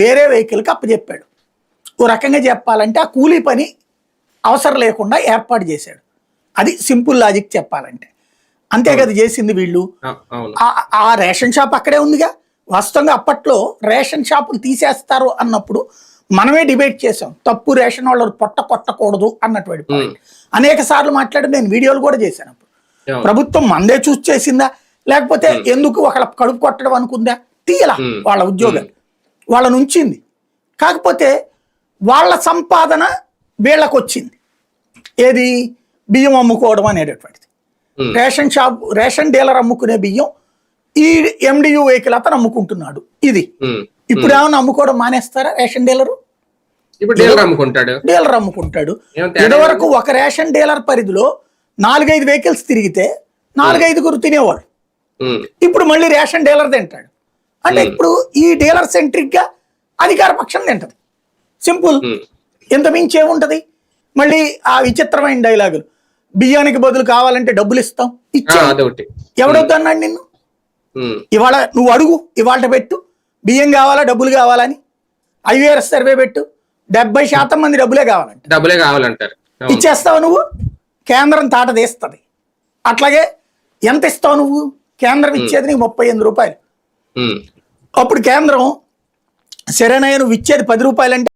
వేరే వెహికల్కి అప్పచెప్పాడు ఓ రకంగా చెప్పాలంటే ఆ కూలీ పని అవసరం లేకుండా ఏర్పాటు చేశాడు. అది సింపుల్ లాజిక్ చెప్పాలంటే. అంతే కదా చేసింది వీళ్ళు. ఆ, రేషన్ షాప్ అక్కడే ఉందిగా. వాస్తవంగా అప్పట్లో రేషన్ షాపులు తీసేస్తారు అన్నప్పుడు మనమే డిబేట్ చేసాం తప్పు రేషన్ వాళ్ళు పొట్ట కొట్టకూడదు అన్నటువంటి పాయింట్ అనేక సార్లు మాట్లాడి నేను వీడియోలు కూడా చేశాను అప్పుడు. ప్రభుత్వం మందే చూసి చేసిందా? లేకపోతే ఎందుకు ఒకళ్ళ కడుపు కొట్టడం అనుకుందా? తీయలా. వాళ్ళ ఉద్యోగాలు వాళ్ళని ఉంచింది. కాకపోతే వాళ్ళ సంపాదన వీళ్ళకి వచ్చింది ఏది? బియ్యం అమ్ముకోవడం అనేటటువంటిది. రేషన్ షాప్ రేషన్ డీలర్ అమ్ముకునే బియ్యం ఈ ఎండియు వెహికల్ అతను అమ్ముకుంటున్నాడు. ఇది. ఇప్పుడు ఏమైనా అమ్ముకోవడం మానేస్తారా రేషన్ డీలరు? డీలర్ అమ్ముకుంటాడు. డీలర్ అమ్ముకుంటాడు. ఇదివరకు ఒక రేషన్ డీలర్ పరిధిలో నాలుగైదు వెహికల్స్ తిరిగితే నాలుగైదుగురు ఉమ్, ఇప్పుడు మళ్ళీ రేషన్ డీలర్ తింటాడు అంటే ఇప్పుడు ఈ డీలర్ సెంట్రిక్గా అధికార పక్షం తింటది. సింపుల్ ఉమ్, ఇంత మించి ఏముంటది? మళ్ళీ ఆ విచిత్రమైన డైలాగులు బియ్యానికి బదులు కావాలంటే డబ్బులు ఇస్తాం ఇచ్చే ఎవడొద్దన్నాడు నిన్ను? ఉమ్, ఇవాళ నువ్వు అడుగు ఇవాళ పెట్టు. బియ్యం కావాలా డబ్బులు కావాలని ఐవీఆర్ఎస్ సర్వే పెట్టు. డెబ్బై శాతం మంది డబ్బులే కావాలంట. డబ్బులే కావాలంటారు. ఇచ్చేస్తావు నువ్వు? కేంద్రం తాట తీస్తుంది. అట్లాగే ఎంత ఇస్తావు నువ్వు? కేంద్రం ఇచ్చేది నీకు ముప్పై ఎనిమిది రూపాయలు. అప్పుడు కేంద్రం సరేనయ్య నువ్వు ఇచ్చేది పది రూపాయలంటే